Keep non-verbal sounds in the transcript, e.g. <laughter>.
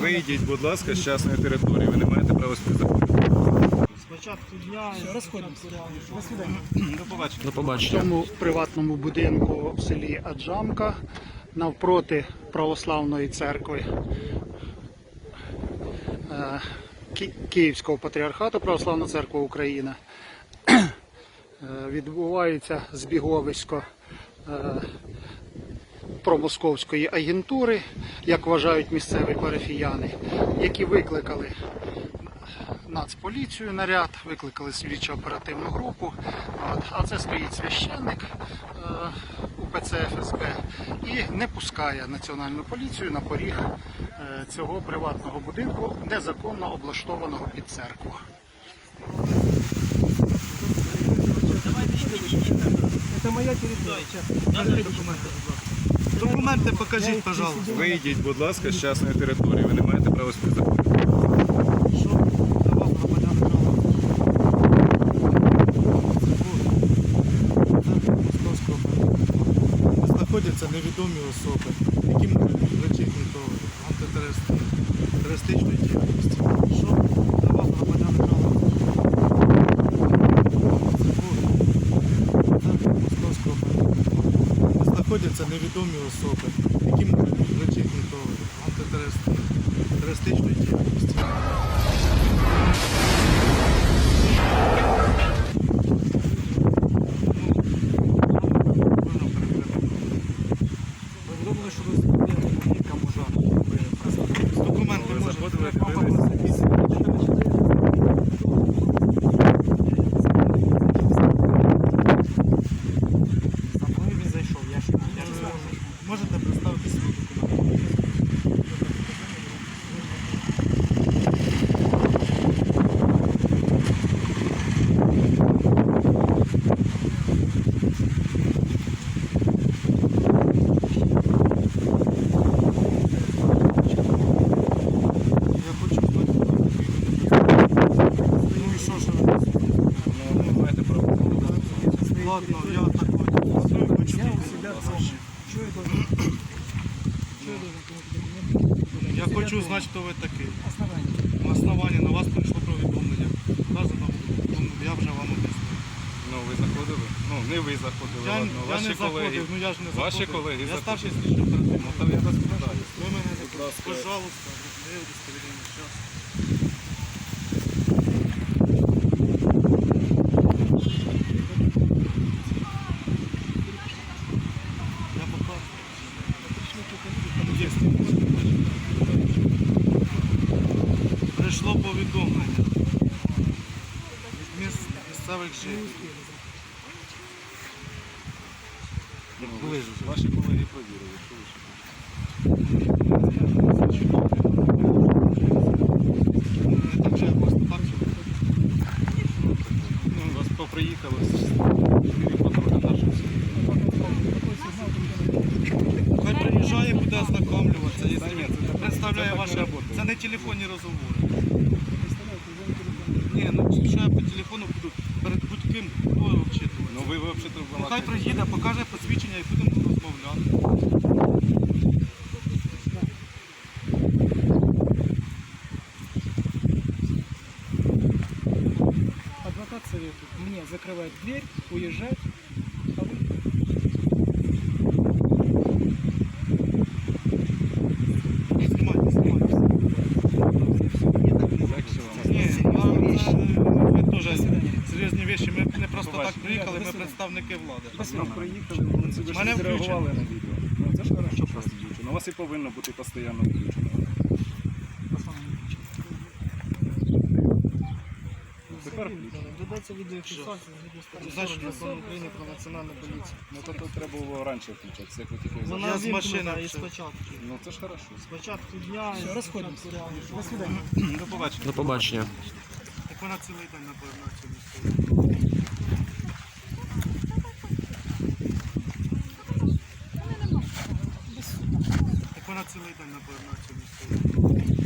Вийдіть, будь ласка, з частної території. Ви не маєте права сюди Спочатку дня розходимося. До побачення. До В цьому приватному будинку в селі Аджамка навпроти православної церкви е, Ки- Київського патріархату Православна церква України <clears throat> е, відбувається збіговисько е, промосковської агентури, як вважають місцеві парафіяни, які викликали Нацполіцію наряд, викликали слідчо оперативну групу. От. А це стоїть священник е, УПЦ ФСБ і не пускає національну поліцію на поріг е, цього приватного будинку, незаконно облаштованого під церкву. Це моя документи, будь ласка. Документи покажіть, пожалуйста. Вийдіть, будь ласка, з частної території. Ви не маєте права сюди заходити. Знаходяться невідомі особи, які можуть бути до антитерористичної діяльності. Що до вас громадяни жалуються? Московського знаходяться невідомі особи, які можуть бути до антитерористичної діяльності. Ви думали, що ви зробили кому жару? Документи Ви можете. заходили, Папа дивились? За мною він зайшов, я ж я ж не можу. Можете представити свої документи? Я хочу знати. Ну і що ж ви? Ну, не маєте права. Ладно, я так вот. Хочу Я хочу знати, хто ви такий. На основанні на вас прийшло повідомлення. Вказано, ну, я вже вам об'яснив. Ну, ви заходили? Ну, не ви заходили, Я, ладно. я Ваші не колеги. заходив, ну я ж не заходив. Ваші колеги Я заходили. старший слідчий оперативний. Ну, то я розповідаю. Ви мене не Будь ласка. Пожалуйста, не удостоверення. Зараз. Я покажу. Є. Прийшло повідомлення від місцевих жителів. Ваші колеги провірили. що ви вас поприїхали. Хай приїжджає, буде ознакомлюватися. Так ваше. не. Це не телефонні розговори. Ні, ну що я по телефону буду перед будь-ким обчитувати. Ну, ви взагалі тут Ну хай приїде, покаже посвідчення і будемо розмовляти. Адвокат советует мне закрывать дверь, уезжать, просто так приїхали, ми представники влади. Ну, приїхали, ви сюди Мене щось зреагували на відео. Ну, це ж хорошо просто включено. У вас і повинно бути постійно включено. Тепер включено. Додається відеофіксація 40 закону України про національну поліцію. Ну, то тут треба було раніше включатися, як ви тільки Вона з машини і спочатку. Ну, це ж хорошо. Спочатку дня і розходимося. До побачення. До побачення. Так вона цілий день напевно на цьому стоїть. вона цілий день, напевно, на цьому стоїть.